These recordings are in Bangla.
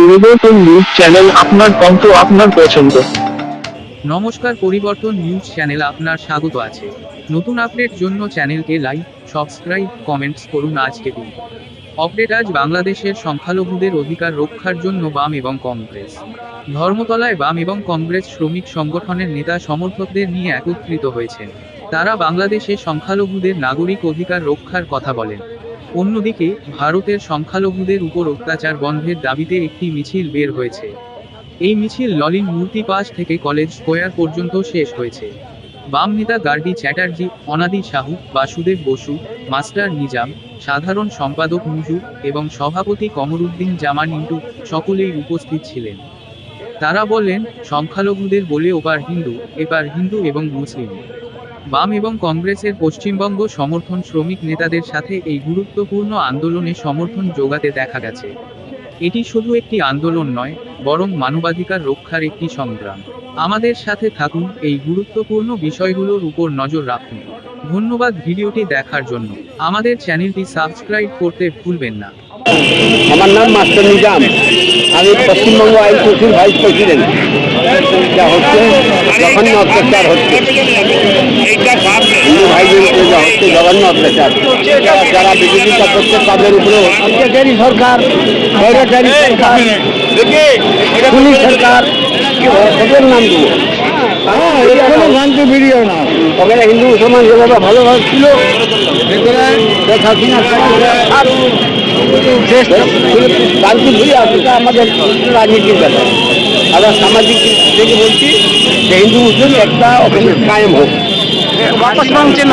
পরিবর্তন নিউজ চ্যানেল আপনার কণ্ঠ, আপনার পছন্দ। নমস্কার, পরিবর্তন নিউজ চ্যানেল আপনার স্বাগত আছে। নতুন আপডেট জন্য চ্যানেলকে লাইক, সাবস্ক্রাইব, কমেন্টস করুন আজকে দিন। আজ বাংলাদেশের সংখ্যালঘুদের অধিকার রক্ষার জন্য বাম এবং কংগ্রেস। ধর্মতলায় বাম এবং কংগ্রেস শ্রমিক সংগঠনের নেতা সমর্থকদের নিয়ে একত্রিত হয়েছেন। তারা বাংলাদেশে সংখ্যালঘুদের নাগরিক অধিকার রক্ষার কথা বলেন। অন্যদিকে, ভারতের সংখ্যালঘুদের উপর অত্যাচার বন্ধের দাবিতে একটি মিছিল বের হয়েছে। এই মিছিল ললিন মূর্তি পাশ থেকে কলেজ স্কোয়ার পর্যন্ত শেষ হয়েছে। বাম নেতা গার্ডি চ্যাটার্জি, অনাদি সাহু, বাসুদেব বসু, মাস্টার নিজাম, সাধারণ সম্পাদক মুজু এবং সভাপতি কমরুদ্দিন জামান ইন্টু সকলেই উপস্থিত ছিলেন। তারা বলেন সংখ্যালঘুদের বলে ওপার হিন্দু, এপার হিন্দু এবং মুসলিম। বাম এবং কংগ্রেসের পশ্চিমবঙ্গ সমর্থন শ্রমিক নেতাদের সাথে এই গুরুত্বপূর্ণ আন্দোলনে সমর্থন যোগাতে দেখা গেছে। এটি শুধু একটি আন্দোলন নয়, বরং মানবাধিকার রক্ষার একটি সংগ্রাম। আমাদের সাথে থাকুন, এই গুরুত্বপূর্ণ বিষয়গুলোর উপর নজর রাখুন। ধন্যবাদ ভিডিওটি দেখার জন্য। আমাদের চ্যানেলটি সাবস্ক্রাইব করতে ভুলবেন না। আমার নাম মাস্টার নিজাম। আমি পশ্চিমবঙ্গ আইন কৌশল ভাইস প্রেসিডেন্ট। যা হচ্ছে জঘন্য অত্যাচার হচ্ছে। যা হচ্ছে জঘন্য অত্যাচার যারা বিরোধিতা করছে তাদের উপরে অত্যাচারী সরকার স্বৈরাচারী সরকার। পুলিশ সরকার। ওদের নাম দেবো শান্তি ভিডিও না। তবে হিন্দু মুসলমান যেভাবে ভালোভাবে ছিল শেখ হাসিনা আর দেশ শান্তি আমাদের রাজনীতির ব্যাপার। আমরা সামাজিক থেকে বলছি হিন্দু মুসলিম একটা অফিস কায়েম হোক।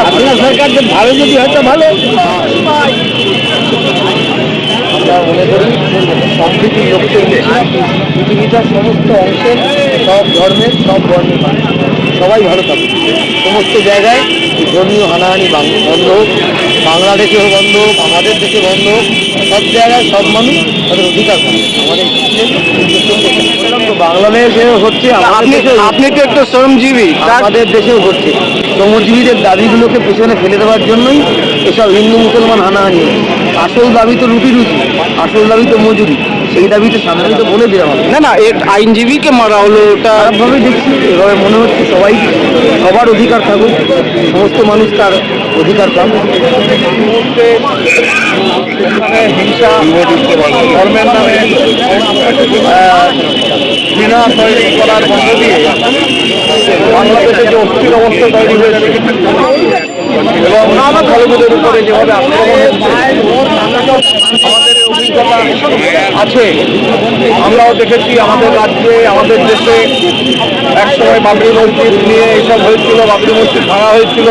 আপনার সরকার যে ভালো যদি হয়তো ভালো। আমরা মনে করি সম্প্রীতি পৃথিবীটার সমস্ত অংশের সব ধর্মের সব বর্ণের সবাই ভালো থাকুক। সমস্ত জায়গায় ধর্মীয় হানাহানি বন্ধ হোক বাংলাদেশেও বন্ধ হোক আমাদের দেশে বন্ধ হোক সব জায়গায় সব মানুষ তাদের অধিকার পাবে। আমাদের তো বাংলাদেশে হচ্ছে আপনি আপনি তো একটা শ্রমজীবী আমাদের দেশেও হচ্ছে। শ্রমজীবীদের দাবিগুলোকে পেছনে ফেলে দেওয়ার জন্যই এসব হিন্দু মুসলমান হানাহানি। আসল দাবি তো রুটি রুটি আসল দাবি তো মজুরি। সেই দাবি তো সামনে তো বলে দেওয়া হবে। না না এক আইনজীবীকে মারা হলো ওটা খারাপভাবে দেখছি। এভাবে মনে হচ্ছে সবাই সবার অধিকার থাকুক সমস্ত মানুষ তার অধিকার পাক। হিংসা ধর্মের নামে আহ, তৈরি করার মধ্য দিয়ে বাংলাদেশে যে অস্থির অবস্থা তৈরি হয়েছে এবং সংখ্যালঘুদের উপরে যেভাবে আক্রমণ হচ্ছে আমাদের এই অভিজ্ঞতা আছে। আমরাও দেখেছি আমাদের রাজ্যে, আমাদের দেশে একসময় বাবরি মসজিদ নিয়ে এসব হয়েছিল, বাবরি মসজিদ ভাঙা হয়েছিল।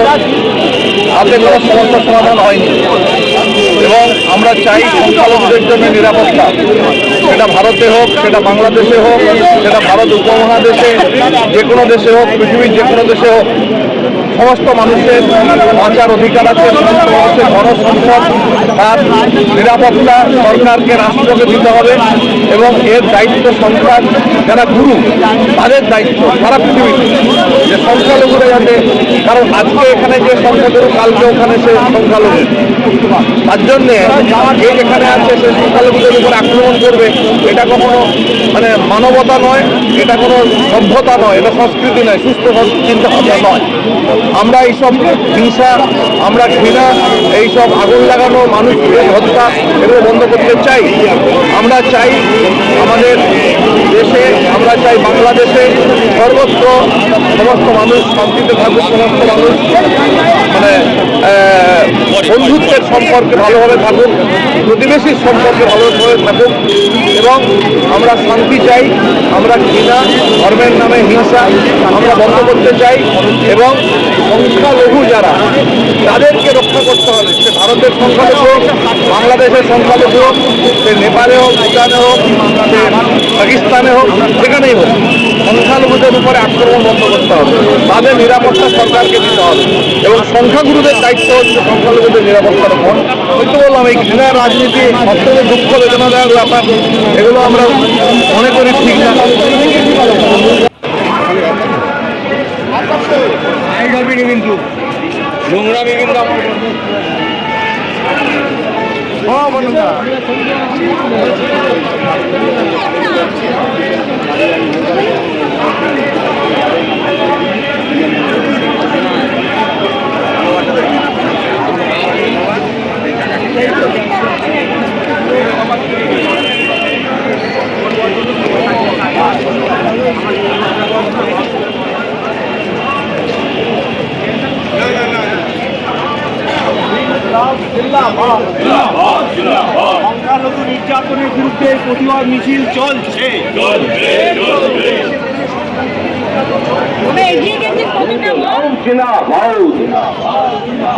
তাতে কোনো সমস্যার সমাধান হয়নি। এবং আমরা চাই সংখ্যালঘুদের জন্য নিরাপত্তা। সেটা ভারতে হোক, সেটা বাংলাদেশে হোক, সেটা ভারত উপমহাদেশে, যে কোনো দেশে হোক, পৃথিবীর যে কোনো দেশে হোক। সমস্ত মানুষের বাঁচার অধিকার আছে, সমস্ত মানুষের গণসম্পদ তার নিরাপত্তা সরকারকে রাষ্ট্রকে দিতে হবে এবং এর দায়িত্ব সংখ্যার যারা গুরু, তাদের দায়িত্ব সারা পৃথিবীতে। যে সংখ্যালঘুরা যাতে, কারণ আজকে এখানে যে সংখ্যালঘু কালকে ওখানে সে সংখ্যালঘু। তার জন্যে সে সংখ্যালঘুদের উপর আক্রমণ করবে, এটা কখনো মানে মানবতা নয়, এটা কোনো সভ্যতা নয়, এটা সংস্কৃতি নয়, সুস্থ চিন্তা ভাবনা নয়। আমরা এইসব হিংসা, আমরা ঘৃণা, এইসব আগুন লাগানো মানুষকে হত্যা এগুলো বন্ধ করতে চাই। আমরা চাই আমাদের দেশে, আমরা চাই বাংলাদেশে সর্বত্র সমস্ত মানুষ শান্তিতে থাকুক, সমস্ত মানুষ মানে বন্ধুত্বের সম্পর্কে ভালোভাবে থাকুক প্রতিবেশীর সম্পর্কে ভালোভাবে থাকুক এবং আমরা শান্তি চাই, আমরা ঘৃণা, ধর্মের নামে হিংসা আমরা বন্ধ করতে চাই এবং সংখ্যালঘু যারা, তাদেরকে রক্ষা করতে হবে। সে ভারতের সংখ্যালঘু হোক, বাংলাদেশের সংখ্যালঘু হোক, সে নেপালে হোক, ভুটানে হোক, সে পাকিস্তানে হোক সেখানেই হোক, সংখ্যালঘুদের উপরে আক্রমণ বন্ধ করতে হবে। তাদের নিরাপত্তা সরকারকে দিতে হবে। এবং সংখ্যাগুরুদের দায়িত্ব হচ্ছে সংখ্যালঘুদের নিরাপত্তার উপর ওই তো বললাম, এই ঘৃণা রাজনীতি, অত্যন্ত দুঃখ বেদনাদায়ক ব্যাপার, এগুলো আমরা মনে করি ঠিক না। কিন্তু নোংরামি কিন্তু আমার ও নির্যাতনের বিরুদ্ধে প্রতিবাদ মিছিল চলছে। আমরা